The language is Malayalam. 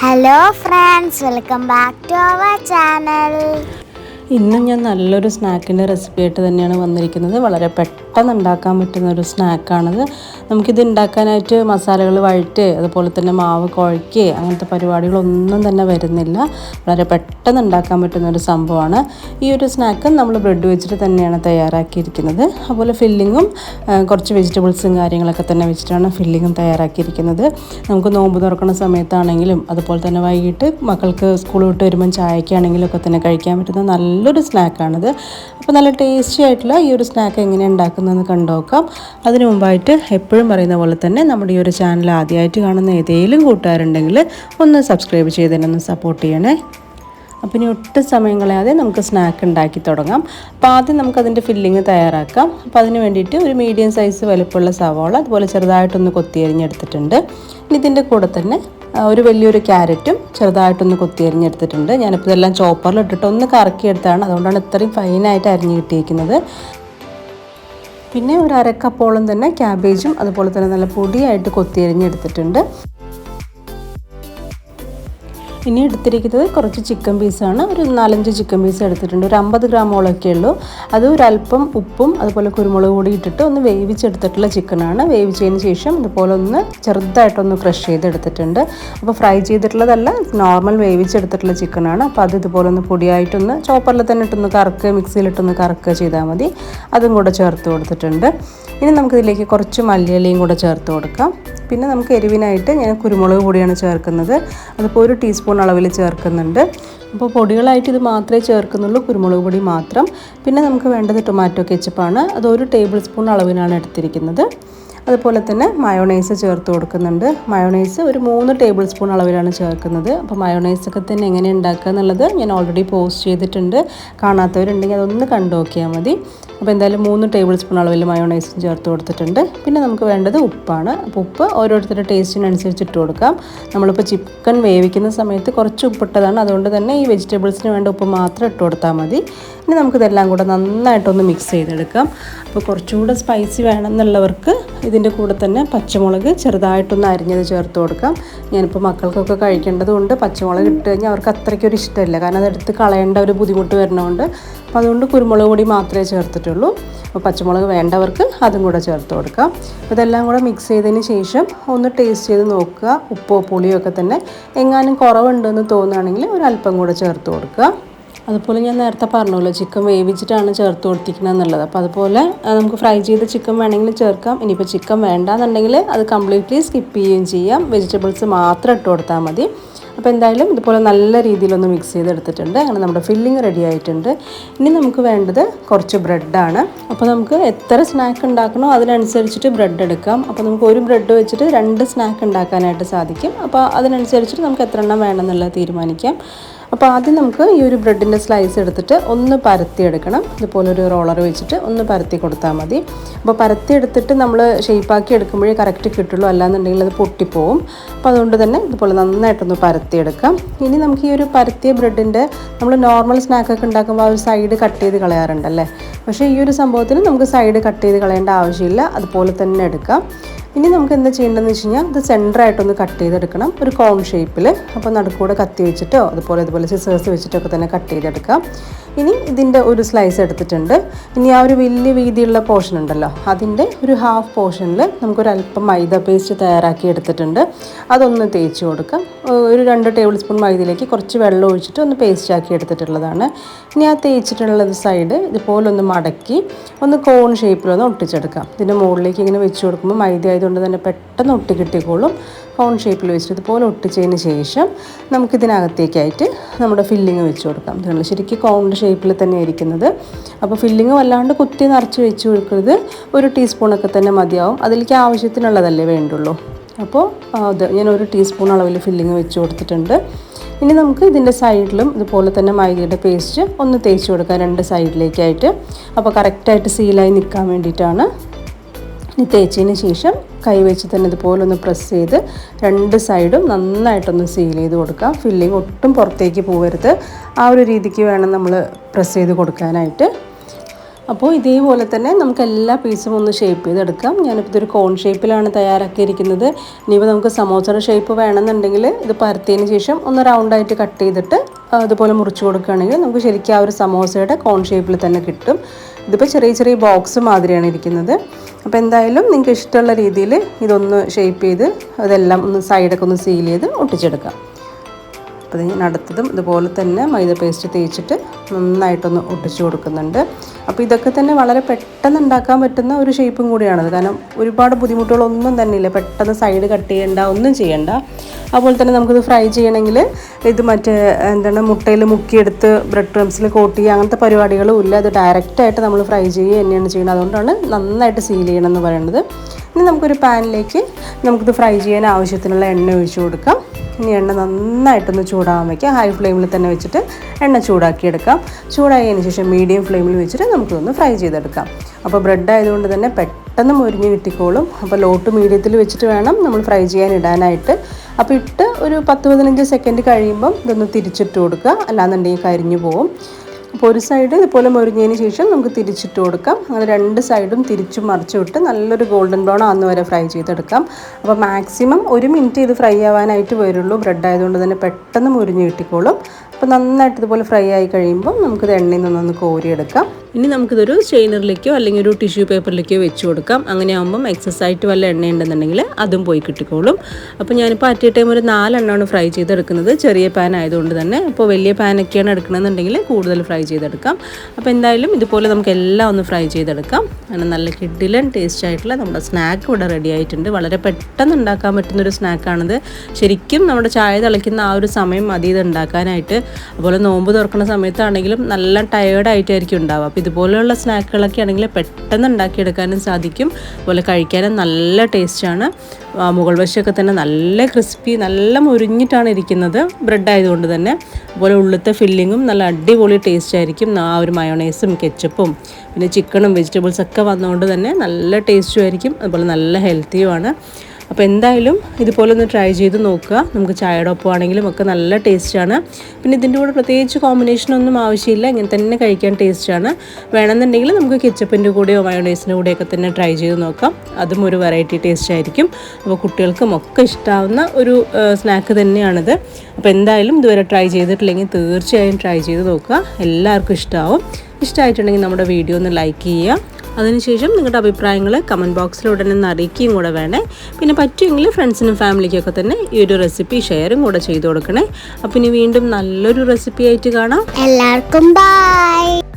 Hello friends welcome back to our channel ഇന്ന് ഞാൻ നല്ലൊരു സ്നാക്കിന്റെ റെസിപ്പി ആയിട്ട് തന്നെയാണ് വന്നിരിക്കുന്നത്. വളരെ പെട്ടെന്ന് ഉണ്ടാക്കാൻ പറ്റുന്ന ഒരു സ്നാക്കാണിത്. നമുക്കിത് ഉണ്ടാക്കാനായിട്ട് മസാലകൾ വഴറ്റ് അതുപോലെ തന്നെ മാവ് കുഴക്കുക അങ്ങനത്തെ പരിപാടികളൊന്നും തന്നെ വരുന്നില്ല. വളരെ പെട്ടെന്ന് ഉണ്ടാക്കാൻ പറ്റുന്ന ഒരു സംഭവമാണ്. ഈ ഒരു സ്നാക്ക് നമ്മൾ ബ്രെഡ് വെച്ചിട്ട് തന്നെയാണ് തയ്യാറാക്കിയിരിക്കുന്നത്. അതുപോലെ ഫില്ലിങ്ങും കുറച്ച് വെജിറ്റബിൾസും കാര്യങ്ങളൊക്കെ തന്നെ വെച്ചിട്ടാണ് ഫില്ലിങ്ങും തയ്യാറാക്കിയിരിക്കുന്നത്. നമുക്ക് നോമ്പ് തുറക്കുന്ന സമയത്താണെങ്കിലും അതുപോലെ തന്നെ വൈകിട്ട് മക്കൾക്ക് സ്കൂൾ വിട്ട് വരുമ്പം ചായക്കാണെങ്കിലും ഒക്കെ തന്നെ കഴിക്കാൻ പറ്റുന്ന നല്ലൊരു സ്നാക്കാണിത്. അപ്പോൾ നല്ല ടേസ്റ്റി ആയിട്ടുള്ള ഈ ഒരു സ്നാക്ക് എങ്ങനെയാണ് ഉണ്ടാക്കുന്നതെന്ന് കണ്ടുനോക്കാം അതിനു മുമ്പായിട്ട് എപ്പോഴും പറയുന്ന പോലെ തന്നെ നമ്മുടെ ഈ ഒരു ചാനൽ ആദ്യമായിട്ട് കാണുന്ന ഏതെങ്കിലും കൂട്ടുകാരുണ്ടെങ്കിൽ ഒന്ന് സബ്സ്ക്രൈബ് ചെയ്ത് തന്നെ ഒന്ന് സപ്പോർട്ട് ചെയ്യണേ. അപ്പം ഇനി ഒട്ടും സമയം കളയാതെ നമുക്ക് സ്നാക്ക് ഉണ്ടാക്കി തുടങ്ങാം. അപ്പോൾ ആദ്യം നമുക്കതിന്റെ ഫില്ലിങ് തയ്യാറാക്കാം. അപ്പോൾ അതിന് വേണ്ടിയിട്ട് ഒരു മീഡിയം സൈസ് വലുപ്പമുള്ള സവാള അതുപോലെ ചെറുതായിട്ടൊന്ന് കൊത്തി അരിഞ്ഞെടുത്തിട്ടുണ്ട് ഇനി ഇതിന്റെ കൂടെ തന്നെ ഒരു വലിയൊരു ക്യാരറ്റും ചെറുതായിട്ടൊന്ന് കൊത്തി അരിഞ്ഞെടുത്തിട്ടുണ്ട് ഞാനിപ്പോൾ ഇതെല്ലാം ചോപ്പറിലിട്ടിട്ട് ഒന്ന് കറക്കിയെടുത്താണ് അതുകൊണ്ടാണ് ഇത്രയും ഫൈനായിട്ട് അരിഞ്ഞ് കിട്ടിയിരിക്കുന്നത്. പിന്നെ ഒരു അരക്കപ്പോളം തന്നെ ക്യാബേജും അതുപോലെ തന്നെ നല്ല പൊടിയായിട്ട് കൊത്തി അരിഞ്ഞെടുത്തിട്ടുണ്ട് ഇനി എടുത്തിരിക്കുന്നത് കുറച്ച് ചിക്കൻ പീസാണ് ഒരു നാലഞ്ച് ചിക്കൻ പീസ് എടുത്തിട്ടുണ്ട്. ഒരു അമ്പത് ഗ്രാമോളൊക്കെ ഉള്ളൂ. അത് ഒരല്പം ഉപ്പും അതുപോലെ കുരുമുളക് കൂടി ഇട്ടിട്ട് ഒന്ന് വേവിച്ചെടുത്തിട്ടുള്ള ചിക്കനാണ് വേവിച്ചതിന് ശേഷം ഇതുപോലെ ഒന്ന് ചെറുതായിട്ടൊന്ന് ക്രഷ് ചെയ്തെടുത്തിട്ടുണ്ട്. അപ്പോൾ ഫ്രൈ ചെയ്തിട്ടുള്ളതല്ല നോർമൽ വേവിച്ചെടുത്തിട്ടുള്ള ചിക്കനാണ് അപ്പോൾ അത് ഇതുപോലെ ഒന്ന് പൊടിയായിട്ടൊന്ന് ചോപ്പറിൽ തന്നെ ഇട്ടൊന്ന് കറക്കുക മിക്സിയിലിട്ടൊന്ന് കറക്കുക ചെയ്താൽ മതി. അതും കൂടെ ചേർത്ത് കൊടുത്തിട്ടുണ്ട്. ഇനി നമുക്കിതിലേക്ക് കുറച്ച് മല്ലിയിലയും കൂടെ ചേർത്ത് കൊടുക്കാം. പിന്നെ നമുക്ക് എരിവിനായിട്ട് ഞാൻ കുരുമുളക് പൊടിയാണ് ചേർക്കുന്നത്. അതിപ്പോൾ ഒരു ടീസ്പൂൺ അളവിൽ ചേർക്കുന്നുണ്ട്. അപ്പോൾ പൊടികളായിട്ട് ഇത് മാത്രമേ ചേർക്കുന്നുള്ളൂ കുരുമുളക് പൊടി മാത്രം. പിന്നെ നമുക്ക് വേണ്ടത് ടൊമാറ്റോ കെച്ചപ്പാണ് അത് ഒരു ടേബിൾ സ്പൂൺ അളവിനാണ് എടുത്തിരിക്കുന്നത്. അതുപോലെ തന്നെ മയോണൈസ് ചേർത്ത് കൊടുക്കുന്നുണ്ട്. മയോണൈസ് ഒരു മൂന്ന് ടേബിൾ സ്പൂൺ അളവിലാണ് ചേർക്കുന്നത്. അപ്പോൾ മയോണൈസൊക്കെ തന്നെ എങ്ങനെ ഉണ്ടാക്കുക എന്നുള്ളത് ഞാൻ ഓൾറെഡി പോസ്റ്റ് ചെയ്തിട്ടുണ്ട്. കാണാത്തവരുണ്ടെങ്കിൽ അതൊന്ന് കണ്ടു നോക്കിയാൽ മതി. അപ്പോൾ എന്തായാലും മൂന്ന് ടേബിൾ സ്പൂൺ അളവിൽ മയോണൈസ് ചേർത്ത് കൊടുത്തിട്ടുണ്ട്. പിന്നെ നമുക്ക് വേണ്ടത് ഉപ്പാണ്. അപ്പോൾ ഉപ്പ് ഓരോരുത്തരുടെ ടേസ്റ്റിനനുസരിച്ച് ഇട്ട് കൊടുക്കാം. നമ്മളിപ്പോൾ ചിക്കൻ വേവിക്കുന്ന സമയത്ത് കുറച്ച് ഉപ്പിട്ടതാണ്. അതുകൊണ്ട് തന്നെ ഈ വെജിറ്റബിൾസിന് വേണ്ട ഉപ്പ് മാത്രം ഇട്ട് കൊടുത്താൽ മതി. ഇനി നമുക്കിതെല്ലാം കൂടെ നന്നായിട്ടൊന്ന് മിക്സ് ചെയ്തെടുക്കാം. അപ്പോൾ കുറച്ചുകൂടെ സ്പൈസി വേണമെന്നുള്ളവർക്ക് ഇതിന്റെ കൂടെ തന്നെ പച്ചമുളക് ചെറുതായിട്ടൊന്ന് അരിഞ്ഞത് ചേർത്ത് കൊടുക്കാം. ഞാനിപ്പോൾ മക്കൾക്കൊക്കെ കഴിക്കേണ്ടതുകൊണ്ട് പച്ചമുളക് ഇട്ട് കഴിഞ്ഞാൽ അവർക്ക് അത്രയ്ക്കൊരു ഇഷ്ടമില്ല. കാരണം അതെടുത്ത് കളയേണ്ട ഒരു ബുദ്ധിമുട്ട് വരണമുണ്ട് അപ്പോൾ അതുകൊണ്ട് കുരുമുളക് പൊടി മാത്രമേ ചേർത്തിട്ടുള്ളൂ. അപ്പോൾ പച്ചമുളക് വേണ്ടവർക്ക് അതും കൂടെ ചേർത്ത് കൊടുക്കാം. ഇതെല്ലാം കൂടെ മിക്സ് ചെയ്തതിന് ശേഷം ഒന്ന് ടേസ്റ്റ് ചെയ്ത് നോക്കുക. ഉപ്പോ പുളിയോ ഒക്കെ തന്നെ എങ്ങാനും കുറവുണ്ടെന്ന് തോന്നുകയാണെങ്കിൽ ഒരല്പം കൂടെ ചേർത്ത് കൊടുക്കുക. അതുപോലെ ഞാൻ നേരത്തെ പറഞ്ഞല്ലോ ചിക്കൻ വേവിച്ചിട്ടാണ് ചേർത്ത് കൊടുത്തിരിക്കുന്നത് എന്നുള്ളത് അപ്പോൾ അതുപോലെ നമുക്ക് ഫ്രൈ ചെയ്ത ചിക്കൻ വേണമെങ്കിൽ ചേർക്കാം. ഇനിയിപ്പോൾ ചിക്കൻ വേണ്ടാന്നുണ്ടെങ്കിൽ അത് കംപ്ലീറ്റ്ലി സ്കിപ്പ് ചെയ്യുകയും ചെയ്യാം. വെജിറ്റബിൾസ് മാത്രം ഇട്ട് കൊടുത്താൽ മതി. അപ്പോൾ എന്തായാലും ഇതുപോലെ നല്ല രീതിയിലൊന്ന് മിക്സ് ചെയ്തെടുത്തിട്ടുണ്ട്. അങ്ങനെ നമ്മുടെ ഫില്ലിങ് റെഡി ആയിട്ടുണ്ട്. ഇനി നമുക്ക് വേണ്ടത് കുറച്ച് ബ്രെഡാണ് അപ്പോൾ നമുക്ക് എത്ര സ്നാക്ക് ഉണ്ടാക്കണോ അതിനനുസരിച്ചിട്ട് ബ്രെഡ് എടുക്കാം. അപ്പോൾ നമുക്ക് ഒരു ബ്രെഡ് വെച്ചിട്ട് രണ്ട് സ്നാക്ക് ഉണ്ടാക്കാനായിട്ട് സാധിക്കും. അപ്പോൾ അതിനനുസരിച്ചിട്ട് നമുക്ക് എത്ര എണ്ണം വേണമെന്നുള്ളത് തീരുമാനിക്കാം. അപ്പോൾ ആദ്യം നമുക്ക് ഈ ഒരു ബ്രെഡിന്റെ സ്ലൈസ് എടുത്തിട്ട് ഒന്ന് പരത്തി എടുക്കണം. ഇതുപോലെ ഒരു റോളർ വെച്ചിട്ട് ഒന്ന് പരത്തി കൊടുത്താൽ മതി. അപ്പോൾ പരത്തി എടുത്തിട്ട് നമ്മൾ ഷേപ്പാക്കി എടുക്കുമ്പോഴേ കറക്റ്റ് കിട്ടുള്ളൂ. അല്ലാന്നുണ്ടെങ്കിൽ അത് പൊട്ടിപ്പോവും. അപ്പോൾ അതുകൊണ്ട് തന്നെ ഇതുപോലെ നന്നായിട്ടൊന്ന് പരത്തിയെടുക്കാം ഇനി നമുക്ക് ഈ ഒരു പരത്തിയ ബ്രെഡിന്റെ നമ്മൾ നോർമൽ സ്നാക്കൊക്കെ ഉണ്ടാക്കുമ്പോൾ ആ ഒരു സൈഡ് കട്ട് ചെയ്ത് കളയാറുണ്ടല്ലേ? പക്ഷേ ഈ ഒരു സംഭവത്തിന് നമുക്ക് സൈഡ് കട്ട് ചെയ്ത് കളയേണ്ട ആവശ്യമില്ല. അതുപോലെ തന്നെ എടുക്കാം. ഇനി നമുക്ക് എന്താ ചെയ്യേണ്ടതെന്ന് വെച്ച് കഴിഞ്ഞാൽ ഇത് സെന്ററായിട്ടൊന്ന് കട്ട് ചെയ്തെടുക്കണം. ഒരു കോൺ ഷേപ്പിൽ അപ്പോൾ നടുക്കൂടെ കത്തി വെച്ചിട്ടോ അതുപോലെ അതുപോലെ സിസേഴ്സ് വെച്ചിട്ടൊക്കെ തന്നെ കട്ട് ചെയ്തെടുക്കാം. ഇനി ഇതിന്റെ ഒരു സ്ലൈസ് എടുത്തിട്ടുണ്ട്. ഇനി ആ ഒരു വലിയ വീതിയുള്ള പോർഷൻ ഉണ്ടല്ലോ അതിന്റെ ഒരു ഹാഫ് പോർഷനിൽ നമുക്കൊരു അല്പം മൈദ പേസ്റ്റ് തയ്യാറാക്കി എടുത്തിട്ടുണ്ട്. അതൊന്ന് തേച്ച് കൊടുക്കാം. ഒരു രണ്ട് ടേബിൾ സ്പൂൺ മൈദയിലേക്ക് കുറച്ച് വെള്ളം ഒഴിച്ചിട്ട് ഒന്ന് പേസ്റ്റ് ആക്കി എടുത്തിട്ടുള്ളതാണ്. ഇനി ആ തേച്ചിട്ടുള്ളത് സൈഡ് ഇതുപോലെ ഒന്ന് മടക്കി ഒന്ന് കോൺ ഷേപ്പിലൊന്ന് ഒട്ടിച്ചെടുക്കാം. ഇതിന്റെ മുകളിലേക്ക് ഇങ്ങനെ വെച്ച് കൊടുക്കുമ്പോൾ മൈദ ആയതുകൊണ്ട് തന്നെ പെട്ടെന്ന് ഒട്ടി കിട്ടിക്കോളും. കോൺ ഷേപ്പിൽ വെച്ചിട്ട് ഇതുപോലെ ഒട്ടിച്ചതിന് ശേഷം നമുക്കിതിനകത്തേക്കായിട്ട് നമ്മുടെ ഫില്ലിങ് വെച്ച് കൊടുക്കാം. ഇതുള്ള ശരിക്കും കോണിന്റെ ഷേപ്പിൽ തന്നെ ഇരിക്കുന്നത് അപ്പോൾ ഫില്ലിങ് വല്ലാണ്ട് കുത്തി നിറച്ച് വെച്ച് കൊടുക്കരുത്. ഒരു ടീസ്പൂണൊക്കെ തന്നെ മതിയാവും. അതിലേക്ക് ആവശ്യത്തിനുള്ളതല്ലേ വേണ്ടുള്ളൂ. അപ്പോൾ അത് ഞാൻ ഒരു ടീസ്പൂൺ അളവിൽ ഫില്ലിങ് വെച്ച് കൊടുത്തിട്ടുണ്ട്. ഇനി നമുക്ക് ഇതിന്റെ സൈഡിലും ഇതുപോലെ തന്നെ മൈദയുടെ പേസ്റ്റ് ഒന്ന് തേച്ച് കൊടുക്കാം. രണ്ട് സൈഡിലേക്കായിട്ട് അപ്പോൾ കറക്റ്റായിട്ട് സീലായി നിൽക്കാൻ വേണ്ടിയിട്ടാണ് ഇനി തേച്ചതിന് ശേഷം കൈ തന്നെ ഇതുപോലെ ഒന്ന് പ്രസ് ചെയ്ത് രണ്ട് സൈഡും നന്നായിട്ടൊന്ന് സീൽ ചെയ്ത് കൊടുക്കുക. ഫില്ലിങ് ഒട്ടും പുറത്തേക്ക് പോകരുത്. ആ ഒരു രീതിക്ക് വേണം നമ്മൾ പ്രസ് ചെയ്ത് കൊടുക്കാനായിട്ട്. അപ്പോൾ ഇതേപോലെ തന്നെ നമുക്ക് എല്ലാ പീസും ഒന്ന് ഷേപ്പ് ചെയ്തെടുക്കാം. ഞാനിപ്പോൾ ഇതൊരു കോൺ ഷേപ്പിലാണ് തയ്യാറാക്കിയിരിക്കുന്നത്. ഇനിയിപ്പോൾ നമുക്ക് സമോസയുടെ ഷേപ്പ് വേണമെന്നുണ്ടെങ്കിൽ ഇത് പരത്തിയതിന് ശേഷം ഒന്ന് റൗണ്ടായിട്ട് കട്ട് ചെയ്തിട്ട് അതുപോലെ മുറിച്ച് കൊടുക്കുകയാണെങ്കിൽ നമുക്ക് ശരിക്കും ആ ഒരു സമോസയുടെ കോൺ ഷേപ്പിൽ തന്നെ കിട്ടും. ഇതിപ്പോൾ ചെറിയ ചെറിയ ബോക്സ് മാതിരിയാണ് ഇരിക്കുന്നത്. അപ്പോൾ എന്തായാലും നിങ്ങൾക്ക് ഇഷ്ടമുള്ള രീതിയിൽ ഇതൊന്ന് ഷേപ്പ് ചെയ്ത് അതെല്ലാം ഒന്ന് സൈഡൊക്കെ ഒന്ന് സീൽ ചെയ്ത് ഒട്ടിച്ചെടുക്കാം. അപ്പോൾ നടത്തതും ഇതുപോലെ തന്നെ മൈദ പേസ്റ്റ് തേച്ചിട്ട് നന്നായിട്ടൊന്ന് ഒട്ടിച്ചു കൊടുക്കുന്നുണ്ട്. അപ്പോൾ ഇതൊക്കെ തന്നെ വളരെ പെട്ടെന്ന് ഉണ്ടാക്കാൻ പറ്റുന്ന ഒരു ഷേപ്പും കൂടിയാണത് കാരണം ഒരുപാട് ബുദ്ധിമുട്ടുകളൊന്നും തന്നെ ഇല്ല. പെട്ടെന്ന് സൈഡ് കട്ട് ചെയ്യേണ്ട ഒന്നും ചെയ്യേണ്ട. അതുപോലെ തന്നെ നമുക്കിത് ഫ്രൈ ചെയ്യണമെങ്കിൽ ഇത് മറ്റേ എന്താണ് മുട്ടയിൽ മുക്കിയെടുത്ത് ബ്രെഡ് ക്രംസിൽ കോട്ട് ചെയ്യുക അങ്ങനത്തെ പരിപാടികളും ഇല്ല. അത് ഡയറക്റ്റായിട്ട് നമ്മൾ ഫ്രൈ ചെയ്യുക തന്നെയാണ് ചെയ്യുന്നത്. അതുകൊണ്ടാണ് നന്നായിട്ട് സീൽ ചെയ്യണമെന്ന് പറയുന്നത്. ഇനി നമുക്കൊരു പാനിലേക്ക് നമുക്കിത് ഫ്രൈ ചെയ്യാൻ ആവശ്യത്തിനുള്ള എണ്ണ ഒഴിച്ചു കൊടുക്കാം. ഇനി എണ്ണ നന്നായിട്ടൊന്ന് ചൂടാകാൻ വയ്ക്കുക ഹൈ ഫ്ലെയിമിൽ തന്നെ വെച്ചിട്ട് എണ്ണ ചൂടാക്കിയെടുക്കാം. ചൂടായതിന് ശേഷം മീഡിയം ഫ്ലെയിമിൽ വെച്ചിട്ട് നമുക്കൊന്ന് ഫ്രൈ ചെയ്തെടുക്കാം. അപ്പോൾ ബ്രെഡ് ആയതുകൊണ്ട് തന്നെ പെട്ടെന്ന് മുരിഞ്ഞ് കിട്ടിക്കോളും. അപ്പോൾ ലോട്ട് മീഡിയത്തിൽ വെച്ചിട്ട് വേണം നമ്മൾ ഫ്രൈ ചെയ്യാൻ ഇടാനായിട്ട്. അപ്പോൾ ഇട്ട് ഒരു പത്ത് പതിനഞ്ച് സെക്കൻഡ് കഴിയുമ്പം ഇതൊന്ന് തിരിച്ചിട്ട് കൊടുക്കുക. അല്ലാന്നുണ്ടെങ്കിൽ കരിഞ്ഞു പോകും അപ്പോൾ ഒരു സൈഡ് ഇതുപോലെ മൊരിഞ്ഞതിന് ശേഷം നമുക്ക് തിരിച്ചിട്ട് കൊടുക്കാം. അങ്ങനെ രണ്ട് സൈഡും തിരിച്ചും മറിച്ചു വിട്ട് നല്ലൊരു ഗോൾഡൻ ബ്രൗൺ ആകുന്ന വരെ ഫ്രൈ ചെയ്തെടുക്കാം. അപ്പോൾ മാക്സിമം ഒരു മിനിറ്റ് ഇത് ഫ്രൈ ആവാനായിട്ട് വരുള്ളൂ. ബ്രെഡ് ആയതുകൊണ്ട് തന്നെ പെട്ടെന്ന് മുരിഞ്ഞ് കിട്ടിക്കോളും. അപ്പോൾ നന്നായിട്ട് ഇതുപോലെ ഫ്രൈ ആയി കഴിയുമ്പോൾ നമുക്കിത് എണ്ണയിൽ നിന്നൊന്ന് കോരിയെടുക്കാം. ഇനി നമുക്കിതൊരു സ്റ്റെയിനറിലേക്കോ അല്ലെങ്കിൽ ഒരു ടിഷ്യൂ പേപ്പറിലേക്കോ വെച്ച് കൊടുക്കാം. അങ്ങനെ ആകുമ്പം എക്സസ് ആയിട്ട് വല്ല എണ്ണ ഉണ്ടെന്നുണ്ടെങ്കിൽ അതും പോയി കിട്ടിക്കോളും. അപ്പോൾ ഞാനിപ്പോൾ അറ്റ് ടൈം ഒരു നാലെണ്ണമാണ് ഫ്രൈ ചെയ്തെടുക്കുന്നത്. ചെറിയ പാൻ ആയതുകൊണ്ട് തന്നെ. അപ്പോൾ വലിയ പാനൊക്കെയാണ് എടുക്കണമെന്നുണ്ടെങ്കിൽ കൂടുതൽ ഫ്രൈ ചെയ്തെടുക്കാം. അപ്പോൾ എന്തായാലും ഇതുപോലെ നമുക്ക് എല്ലാം ഒന്ന് ഫ്രൈ ചെയ്തെടുക്കാം. അങ്ങനെ നല്ല കിഡിലൻ ടേസ്റ്റ് ആയിട്ടുള്ള നമ്മുടെ സ്നാക്ക് ഇവിടെ റെഡി ആയിട്ടുണ്ട്. വളരെ പെട്ടെന്ന് ഉണ്ടാക്കാൻ പറ്റുന്നൊരു സ്നാക്കാണിത് ശരിക്കും നമ്മുടെ ചായ തിളയ്ക്കുന്ന ആ ഒരു സമയം മതി ഇത് ഉണ്ടാക്കാനായിട്ട്. അതുപോലെ നോമ്പ് തുറക്കുന്ന സമയത്താണെങ്കിലും നല്ല ടയേർഡായിട്ടായിരിക്കും ഉണ്ടാവുക. അപ്പോൾ ഇതുപോലെയുള്ള സ്നാക്കുകളൊക്കെ ആണെങ്കിൽ പെട്ടെന്ന് ഉണ്ടാക്കിയെടുക്കാനും സാധിക്കും. അതുപോലെ കഴിക്കാനും നല്ല ടേസ്റ്റാണ് മുകൾ വശമൊക്കെ തന്നെ നല്ല ക്രിസ്പി നല്ല മുരിഞ്ഞിട്ടാണ് ഇരിക്കുന്നത് ബ്രെഡ് ആയതുകൊണ്ട് തന്നെ. അതുപോലെ ഉള്ളിലത്തെ ഫില്ലിങ്ങും നല്ല അടിപൊളി ടേസ്റ്റ് ആയിരിക്കും. ആ ഒരു മയോണൈസും കെച്ചപ്പും പിന്നെ ചിക്കനും വെജിറ്റബിൾസ് ഒക്കെ വന്നതുകൊണ്ട് തന്നെ നല്ല ടേസ്റ്റും ആയിരിക്കും. അതുപോലെ നല്ല ഹെൽത്തിയുമാണ് അപ്പോൾ എന്തായാലും ഇതുപോലെ ഒന്ന് ട്രൈ ചെയ്ത് നോക്കുക. നമുക്ക് ചായയുടെ ഒപ്പം ആണെങ്കിലും ഒക്കെ നല്ല ടേസ്റ്റാണ് പിന്നെ ഇതിന്റെ കൂടെ പ്രത്യേകിച്ച് കോമ്പിനേഷനൊന്നും ആവശ്യമില്ല. ഇങ്ങനെ തന്നെ കഴിക്കാൻ ടേസ്റ്റാണ് വേണമെന്നുണ്ടെങ്കിൽ നമുക്ക് കെച്ചപ്പിന്റെ കൂടെയോ മയോണൈസിന്റെ കൂടെയൊക്കെ തന്നെ ട്രൈ ചെയ്ത് നോക്കാം. അതും ഒരു വെറൈറ്റി ടേസ്റ്റ് ആയിരിക്കും. അപ്പോൾ കുട്ടികൾക്കും ഒക്കെ ഇഷ്ടാവുന്ന ഒരു സ്നാക്ക് തന്നെയാണിത്. അപ്പോൾ എന്തായാലും ഇതുവരെ ട്രൈ ചെയ്തിട്ടില്ലെങ്കിൽ തീർച്ചയായും ട്രൈ ചെയ്ത് നോക്കുക. എല്ലാവർക്കും ഇഷ്ടമാവും ഇഷ്ടമായിട്ടുണ്ടെങ്കിൽ നമ്മുടെ വീഡിയോ ഒന്ന് ലൈക്ക് ചെയ്യുക. അതിനുശേഷം നിങ്ങളുടെ അഭിപ്രായങ്ങൾ കമന്റ് ബോക്സിൽ ഉടനെ ഒന്ന് അറിയിക്കുകയും കൂടെ വേണേ. പിന്നെ പറ്റുമെങ്കിൽ ഫ്രണ്ട്സിനും ഫാമിലിക്കൊക്കെ തന്നെ ഈ ഒരു റെസിപ്പി ഷെയറും കൂടെ ചെയ്തു കൊടുക്കണേ. അപ്പം ഇനി വീണ്ടും നല്ലൊരു റെസിപ്പി ആയിട്ട് കാണാം. എല്ലാവർക്കും ബൈ